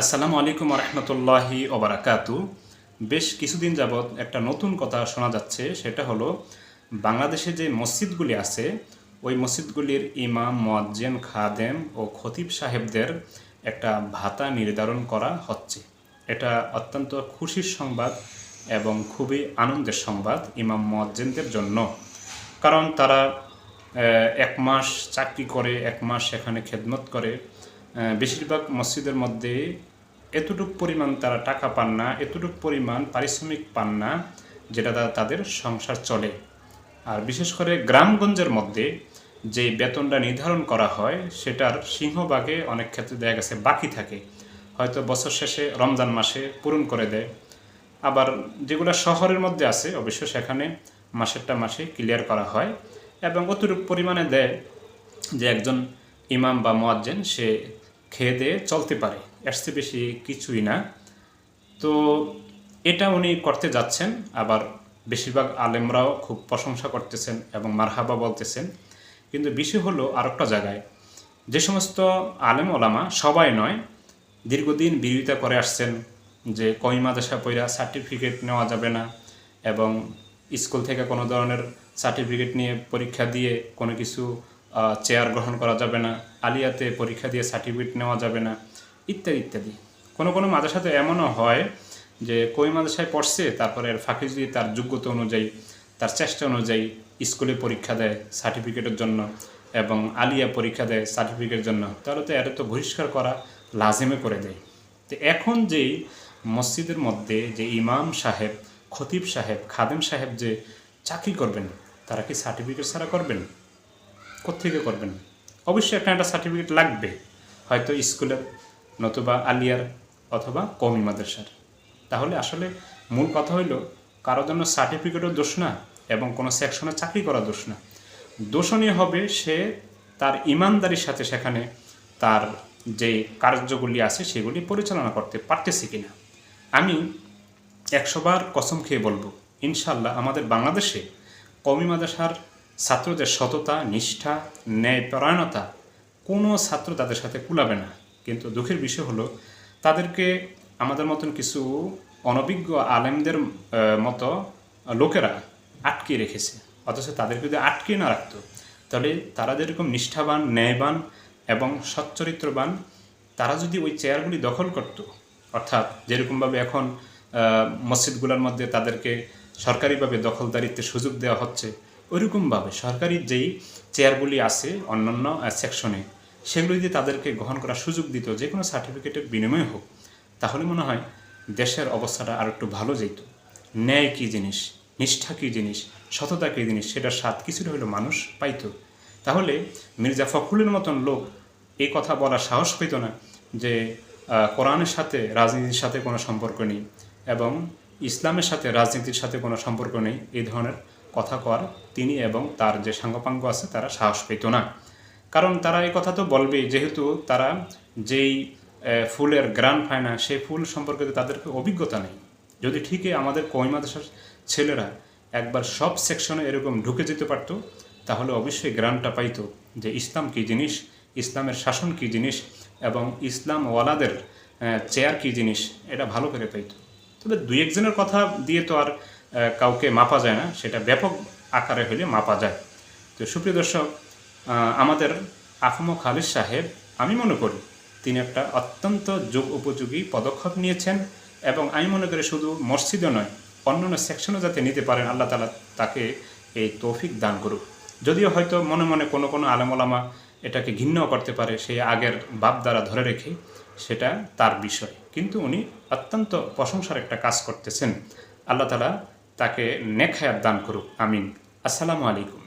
আসসালামু আলাইকুম রহমতুল্লাহি ওবরাকাতু। বেশ কিছুদিন যাবৎ একটা নতুন কথা শোনা যাচ্ছে, সেটা হলো, বাংলাদেশে যে মসজিদগুলি আছে, ওই মসজিদগুলির ইমাম, মোয়াজ্জেন, খাদেম ও খতিব সাহেবদের একটা ভাতা নির্ধারণ করা হচ্ছে। এটা অত্যন্ত খুশির সংবাদ এবং খুবই আনন্দের সংবাদ ইমাম, মোয়াজ্জেনদের জন্য। কারণ তারা এক মাস চাকরি করে, এক মাস সেখানে খেদমত করে। বেশিরভাগ মসজিদের মধ্যে এতটুক পরিমাণ তারা টাকা পান না, এতটুক পরিমাণ পারিশ্রমিক পান না, যেটা তাদের সংসার চলে। আর বিশেষ করে গ্রামগঞ্জের মধ্যে যে বেতনটা নির্ধারণ করা হয়, সেটার সিংহভাগে অনেক ক্ষেত্রে দেখা গেছে বাকি থাকে। হয়তো বছর শেষে রমজান মাসে পূরণ করে দেয়। আবার যেগুলো শহরের মধ্যে আছে, অবশ্য সেখানে মাসেরটা মাসে ক্লিয়ার করা হয় এবং অতটুকু পরিমাণে দেয় যে একজন ইমাম বা মোয়াজ্জেন, সে খেয়ে দিয়ে চলতে পারে। এর চেয়ে বেশি কিছুই না। তো এটা উনি করতে যাচ্ছেন। আবার বেশিরভাগ আলেমরাও খুব প্রশংসা করতেছেন এবং মারহাবা বলতেছেন। কিন্তু বিষয় হলো আরেকটা জায়গায়। যে সমস্ত আলেম ওলামা সবাই নয়, দীর্ঘদিন বিরোধিতা করে আসছেন যে কই মাদ্রাসা পইরা সার্টিফিকেট নেওয়া যাবে না এবং স্কুল থেকে কোনো ধরনের সার্টিফিকেট নিয়ে পরীক্ষা দিয়ে কোনো কিছু চেয়ার গ্রহণ করা যাবে না, আলিয়াতে পরীক্ষা দিয়ে সার্টিফিকেট নেওয়া যাবে না, ইত্যাদি ইত্যাদি। কোনো কোনো মাদ্রাসাতে এমনও হয় যে কই মাদ্রাসায় পড়ছে, তারপরে এর ফাঁকে যদি তার যোগ্যতা অনুযায়ী, তার চেষ্টা অনুযায়ী স্কুলে পরীক্ষা দেয় সার্টিফিকেটের জন্য এবং আলিয়া পরীক্ষা দেয় সার্টিফিকেটের জন্য, তাহলে তো এটা তো বহিষ্কার করা লাজিমে করে দেয়। তো এখন যেই মসজিদের মধ্যে যে ইমাম সাহেব, খতিব সাহেব, খাদেম সাহেব যে চাকরি করবেন, তারা কি সার্টিফিকেট ছাড়া করবেন? কোত্থেকে করবেন? অবশ্যই একটা একটা সার্টিফিকেট লাগবে, হয়তো স্কুলের নতুবা আলিয়ার অথবা কমি মাদ্রাসার। তাহলে আসলে মূল কথা হইল কারোর জন্য সার্টিফিকেটও দোষ না এবং কোনো সেকশনে চাকরি করা দোষ না। দোষণীয় হবে সে তার ইমানদারির সাথে সেখানে তার যে কার্যগুলি আছে সেগুলি পরিচালনা করতে পারতেছে কিনা। আমি একশোবার কসম খেয়ে বলব ইনশাল্লাহ আমাদের বাংলাদেশে কমি মাদ্রাসার ছাত্রদের সততা, নিষ্ঠা, ন্যায়পরায়ণতা কোনো ছাত্র তাদের সাথে কুলাবে না। কিন্তু দুঃখের বিষয় হলো, তাদেরকে আমাদের মতন কিছু অনভিজ্ঞ আলেমদের মতো লোকেরা আটকে রেখেছে। অথচ তাদেরকে যদি আটকে না রাখতো। তাহলে তারা যেরকম নিষ্ঠাবান, ন্যায়বান এবং সচ্চরিত্রবান, তারা যদি ওই চেয়ারগুলি দখল করত, অর্থাৎ যেরকমভাবে এখন মসজিদগুলোর মধ্যে তাদেরকে সরকারিভাবে দখলদারিত্বের সুযোগ দেওয়া হচ্ছে ওইরকমভাবে সরকারি যেই চেয়ারগুলি আছে, অন্যান্য সেকশনে সেগুলো যদি তাদেরকে গ্রহণ করার সুযোগ দিত যে কোনো সার্টিফিকেটের বিনিময়ে হোক, তাহলে মনে হয় দেশের অবস্থাটা আর একটু ভালো যেত। ন্যায় কী জিনিস? নিষ্ঠা কী জিনিস? সততা কী জিনিস? সেটার স্বাদ কিছুটা হলেও মানুষ পাইতো। তাহলে মির্জা ফখরুলের মতন লোক এই কথা বলার সাহস পেত না যে কোরআনের সাথে রাজনীতির সাথে কোনো সম্পর্ক নেই এবং ইসলামের সাথে রাজনীতির সাথে কোনো সম্পর্ক নেই এই ধরনের কথা কর, তিনি এবং তার যে সাঙ্গপাঙ্গ আছে তারা সাহস পেত না। কারণ তারা এই কথা তো বলবেই যেহেতু তারা যেই ফুলের গ্রান পায় না, সেই ফুল সম্পর্কে তাদেরকে অভিজ্ঞতা নেই। যদি ঠিকই আমাদের মাদ্রাসার ছেলেরা একবার সব সেকশনে এরকম ঢুকে যেতে পারতো, তাহলে অবশ্যই গ্রানটা পাইতো যে ইসলাম কী জিনিস, ইসলামের শাসন কী জিনিস এবং ইসলাম ওয়ালাদের চেয়ার কী জিনিস, এটা ভালো করে পাইতো। তবে দুই একজনের কথা দিয়ে তো আর কাউকে মাপা যায় না, সেটা ব্যাপক আকারে হলে মাপা যায়। তো সুপ্রিয় দর্শক আমাদের আফম খালিদ সাহেব, আমি মনে করি তিনি একটা অত্যন্ত যোগ উপযোগী পদক্ষেপ নিয়েছেন এবং আমি মনে করি শুধু মসজিদও নয়, অন্যান্য সেকশনও যাতে নিতে পারেন, আল্লাহ তালা তাকে এই তৌফিক দান করুক। যদিও হয়তো মনে মনে কোনো কোনো আলেমোলামা এটাকে ঘৃণ্য করতে পারে, সেই আগের ভাব দ্বারা ধরে রেখে সেটা তার বিষয়। কিন্তু উনি অত্যন্ত প্রশংসার একটা কাজ করতেছেন। আল্লাহ তালা তাকে নেক দান করুক আমিন। আসসালামু আলাইকুম।